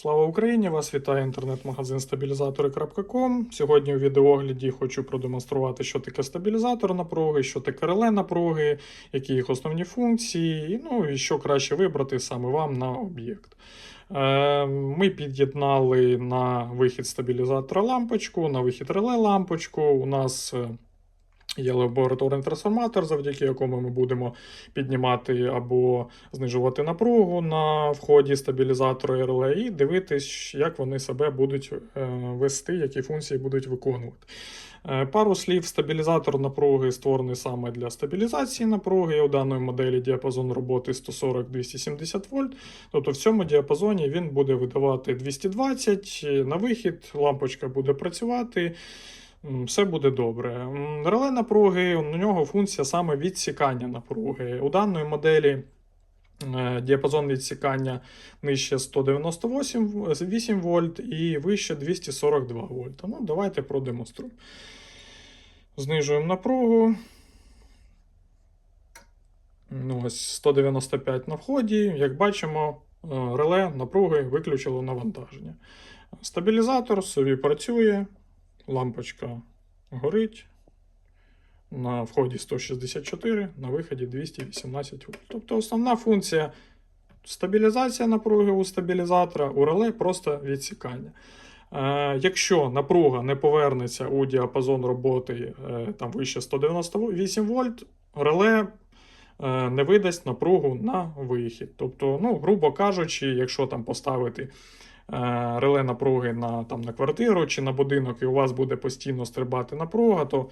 Слава Україні! Вас вітає інтернет-магазин стабілізатори.com. Сьогодні у відеоогляді хочу продемонструвати, що таке стабілізатор напруги, що таке реле напруги, які їх основні функції, і, ну і що краще вибрати саме вам на об'єкт. Е, Ми під'єднали на вихід стабілізатора лампочку, на вихід реле лампочку. У нас е, Є лабораторний трансформатор, завдяки якому ми будемо піднімати або знижувати напругу на вході стабілізатора і реле, і дивитись, як вони себе будуть е, вести, які функції будуть виконувати. Е, Пару слів, стабілізатор напруги створений саме для стабілізації напруги. У даної моделі діапазон роботи 140-270 вольт. Тобто в цьому діапазоні він буде видавати 220 на вихід, лампочка буде працювати. Все буде добре. Реле напруги, у нього функція саме відсікання напруги. У даної моделі е, діапазон відсікання нижче 198 8 вольт і вище 242 вольта. Ну, давайте продемонструємо. Знижуємо напругу. Ну, ось 195 на вході. Як бачимо, е, реле напруги виключило навантаження. Стабілізатор собі працює, лампочка горить. На вході 164, на виході 218 вольт. Тобто основна функція стабілізація напруги у стабілізатора, у реле просто відсікання. Е, якщо напруга не повернеться у діапазон роботи е, там вище 198 вольт, реле е, не видасть напругу на вихід. Тобто, ну, грубо кажучи, якщо там поставити реле напруги на, там, на квартиру чи на будинок, і у вас буде постійно стрибати напруга, то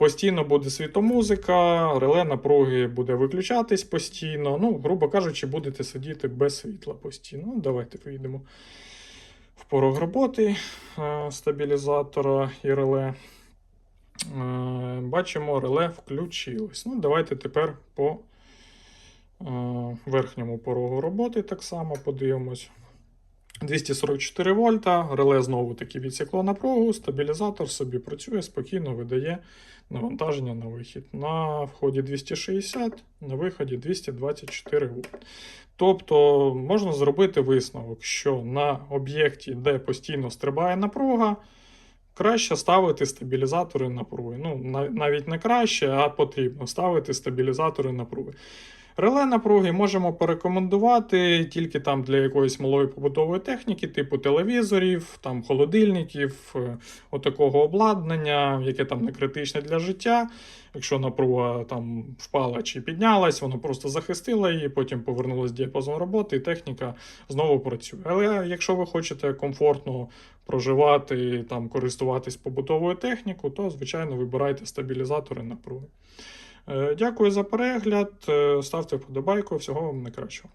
постійно буде світомузика, реле напруги буде виключатись постійно. Ну, грубо кажучи, будете сидіти без світла постійно. Ну, давайте вийдемо в порог роботи е, стабілізатора і реле. Е, Бачимо, реле включилось. Ну, давайте тепер по е, верхньому порогу роботи так само подивимось. 244 вольта, реле знову таки відсікло напругу, стабілізатор собі працює, спокійно видає навантаження на вихід. На вході 260, на виході 224 вольт. Тобто можна зробити висновок, що на об'єкті, де постійно стрибає напруга, краще ставити стабілізатори напруги. Ну, навіть не краще, а потрібно ставити стабілізатори напруги. Реле напруги можемо порекомендувати тільки там для якоїсь малої побутової техніки, типу телевізорів, там холодильників, е, отакого обладнання, яке там не критичне для життя. Якщо напруга там впала чи піднялась, воно просто захистило її, потім повернулась діапазон роботи, і техніка знову працює. Але якщо ви хочете комфортно проживати, там користуватись побутовою технікою, то звичайно вибирайте стабілізатори напруги. Е, Дякую за перегляд. Е, Ставте вподобайку. Всього вам найкращого.